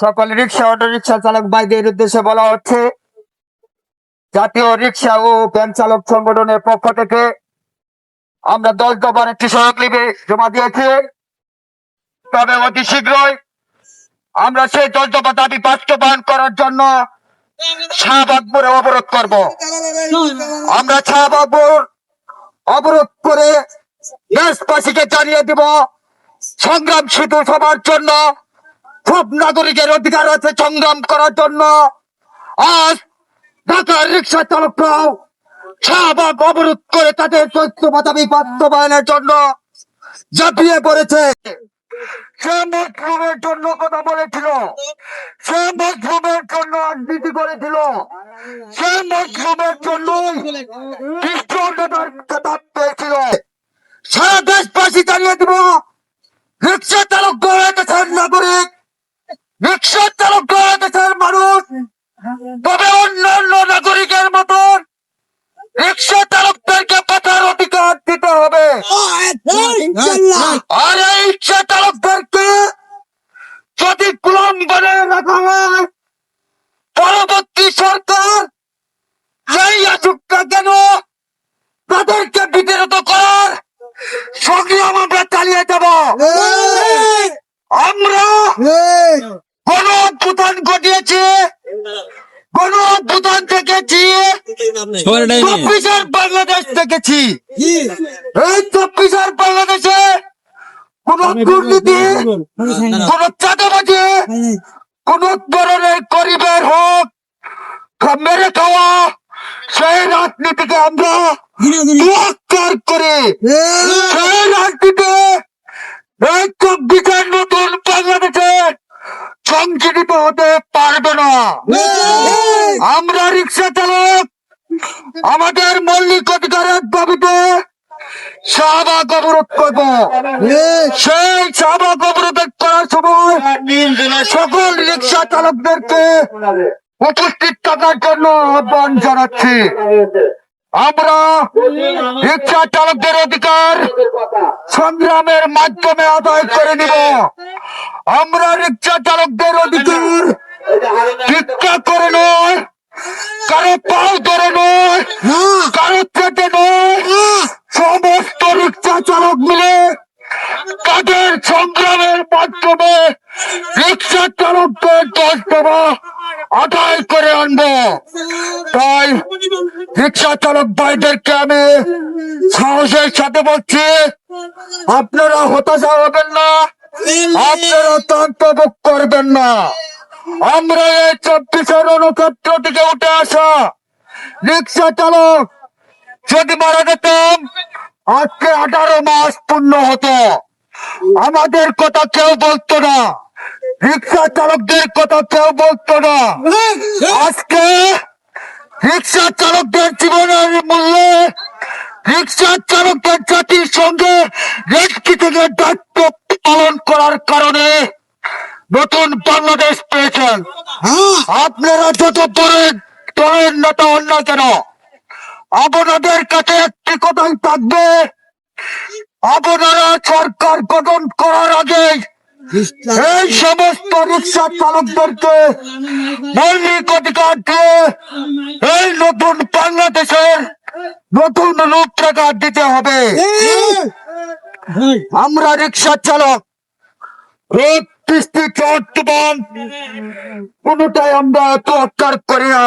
সকল rickshaw auto rickshaw চালক ভাইদের উদ্দেশ্যে বলা হচ্ছে, জাতীয় রিক্সা ও ভ্যান চালক সংগঠনের পক্ষ থেকে আমরা দশ দফার একটি স্মারকলিপি জমা দিয়েছি। তবে অতি শীঘ্রই আমরা সেই দশ দফা দাবি বাস্তবায়ন করার জন্য শাহবাগপুরে অবরোধ করব। আমরা শাহবাগপুর অবরোধ করে দেশবাসীকে জানিয়ে দিব, সংগ্রাম শুধু সবার জন্য সব নাগরিকের অধিকার আছে সংগ্রাম করার জন্য। আজ ঢাকার রিক্সা চালকরাও শাহবাগ অবরোধ করে তাদের চৈত্র দাবি বাস্তবায়নের জন্য ঝাঁপিয়ে পড়েছে। সে মজলুমের জন্য কথা বলেছিল। সে মজলুমের জন্য রাজনীতি করেছিল। সে জন্য সারা দেশবাসী জানিয়ে দিব রিক্সা যদি কুলম বলে রাখা হয় পরবর্তী সরকার যেই আসুক না কেন তাদেরকে বিতাড়িত করার সংগ্রাম আমরা চালিয়ে যাব। আমরা কোন অভ্যুত্থান ঘটিয়েছি কোন অভ্যুত্থান দেখেছি চব্বিশের বাংলাদেশ দেখেছি। এই চব্বিশের বাংলাদেশে কোন দুর্নীতি কোন চাঁদাবাজি কোন ধরনের গরিবের হোক মেরে খাওয়া সেই রাজনীতিকে আমরা তিরস্কার করে সেই রাজনীতি এই চব্বিশের নতুন বাংলাদেশে সংগঠিত হতে পারবে না আমরা রিক্সা চালক আমাদের মৌলিক অধিকারের দাবিতে শাহবাগ অবরোধ করব। সেই শাহবাগ অবরোধ করার সময় সকল রিক্সা চালকদেরকে উপস্থিত থাকার জন্য আহ্বান জানাচ্ছি। আমরা রিক্সা চালকদের অধিকার সংগ্রামের মাধ্যমে আদায় করে নিব। আমরা রিক্সা চালকদের অধিকার ভিক্ষা করে নয় কারও পাও ধরে নয় কারও পেটে নয় সমস্ত রিক্সা চালক মিলে তাদের সংগ্রামের মাধ্যমে রিক্সা চালকদের দশ দেওয়া আদায় করে আনব। তাই রিক্সা চালক ভাইদেরকে আমি সাহসের সাথে বলছি, আপনারা হতাশা হবেন না, আপনারা তন্ত্রভোগ করবেন না। আমরা এই চব্বিশের অনুক্ষেত্র থেকে উঠে আসা রিক্সা চালক যদি মারা যেতাম আজকে আঠারো মাস পূর্ণ হতো। আমাদের কথা কেউ বলতো না। রিক্সা চালকদের কথা কেউ বলতো না। আজকে রিক্সা চালকদের জীবনের মূল্যে রিক্সা চালকদের জাতির সঙ্গে রেস্কি থেকে দায়িত্ব পালন করার কারণে নতুন বাংলাদেশ পেয়েছেন। আপনারা যত দূরে দলের নেতা না কেন আপনাদের কাছে একটি কথাই থাকবে। আপনারা সরকার গঠন করার আগে এই সমস্ত রিক্সা চালকদেরকে মৌলিক অধিকার দিয়ে এই নতুন বাংলাদেশের নতুন রূপরেখা দিতে হবে। আমরা রিক্সা চালক রোদ বৃষ্টি চট কোনটাই আমরা তোয়াক্কার করি না।